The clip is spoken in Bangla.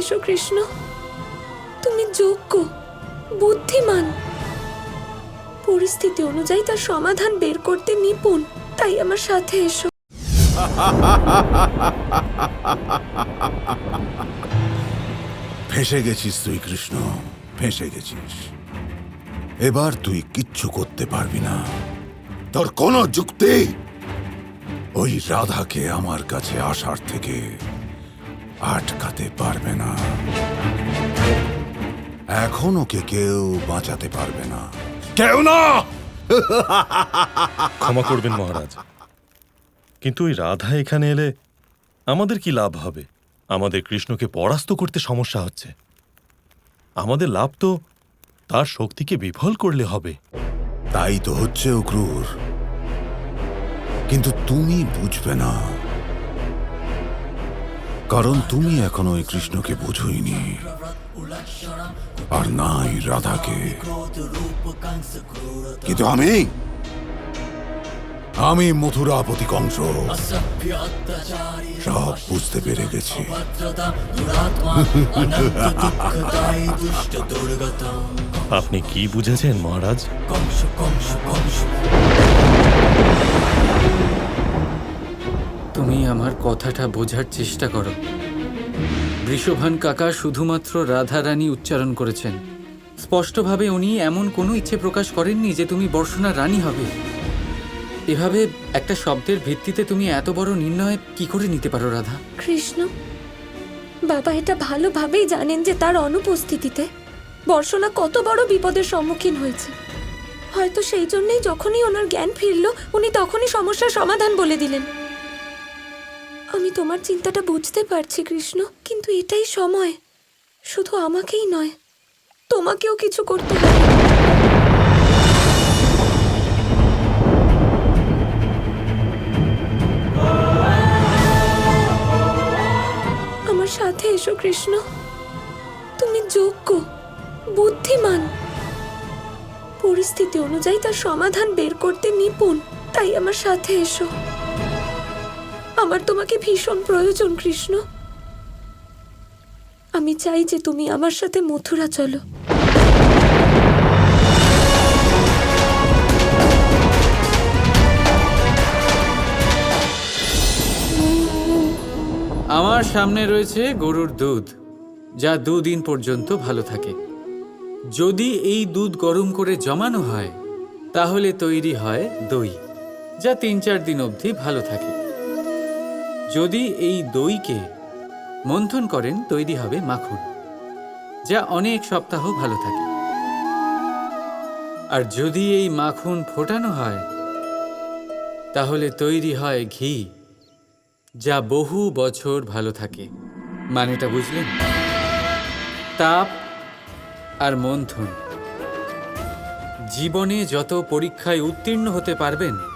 এসো কৃষ্ণ। তুমি যোগ্য, বুদ্ধিমান। পরিস্থিতি অনুযায়ী তার সমাধান বের করতে নিপুণ, তাই আমার সাথে এসো। ফেসে গেছিস তুই কৃষ্ণ, ফেসে গেছিস। এবার তুই কিচ্ছু করতে পারবি না। তোর কোনো যুক্তি? ওই রাধাকে আমার কাছে আসার থেকে আটকাতে পারবে না। এখন ওকে কেউ বাঁচাতে পারবে না? কেউ না! ক্ষমা করবেন মহারাজ। কিন্তু ওই রাধা এখানে এলে আমাদের কি লাভ হবে? আমাদের কৃষ্ণকে পরাস্ত করতে সমস্যা হচ্ছে। আমাদের লাভ তো তার শক্তিকে বিফল করলে হবে। তাই তো হচ্ছে ও ক্রূর কিন্তু তুমি বুঝবে না। কারণ তুমি এখনও ওই কৃষ্ণকে বুঝোইনি। আর নাই রাধাকে। কিন্তু আমি? আমি মথুরাপতি কংস। সব বুঝতে পেরে গেছি। আপনি কি বুঝেছেন মহারাজ? তুমি আমার কথাটা বোঝার চেষ্টা করো। বৃষভান কাকা শুধুমাত্র রাধারানী উচ্চারণ করেছেন। স্পষ্টভাবে উনি এমন কোনো ইচ্ছে প্রকাশ করেননি যে তুমি বর্ষণা রানী হবে। এভাবে একটা শব্দের ভিত্তিতে তুমি এত বড় নির্ণয় কি করে নিতে পারো, রাধা? কৃষ্ণ, বাবা এটা ভালোভাবেই জানেন যে তার অনুপস্থিতিতে বর্ষণা কত বড় বিপদের সম্মুখীন হয়েছে। হয়তো সেই জন্যই যখনই ওনার জ্ঞান ফিরল, উনি তখনই সমস্যার সমাধান বলে দিলেন। আমি তোমার চিন্তাটা বুঝতে পারছি, কৃষ্ণ, কিন্তু এটাই সময়। শুধু আমাকেই নয়, তোমাকেও কিছু করতে হবে। আমার সাথে এসো, কৃষ্ণ। তুমি যোগ্য, বুদ্ধিমান। পরিস্থিতি অনুযায়ী তার সমাধান বের করতে নিপুণ, তাই আমার সাথে এসো। আমার তোমাকে ভীষণ প্রয়োজন, কৃষ্ণ। আমি চাই যে তুমি আমার সাথে মথুরা চলো। আমার সামনে রয়েছে গরুর দুধ, যা দুদিন পর্যন্ত ভালো থাকে। যদি এই দুধ গরম করে জমানো হয়, তাহলে তৈরি হয় দই, যা তিন চার দিন অবধি ভালো থাকে। যদি এই দইকে মন্থন করেন, তৈরি হবে মাখন, যা অনেক সপ্তাহ ভালো থাকে। আর যদি এই মাখন ফোটানো হয়, তাহলে তৈরি হয় ঘি, যা বহু বছর ভালো থাকে। মানেটা বুঝলেন? তাপ আর মন্থন। জীবনে যত পরীক্ষায় উত্তীর্ণ হতে পারবেন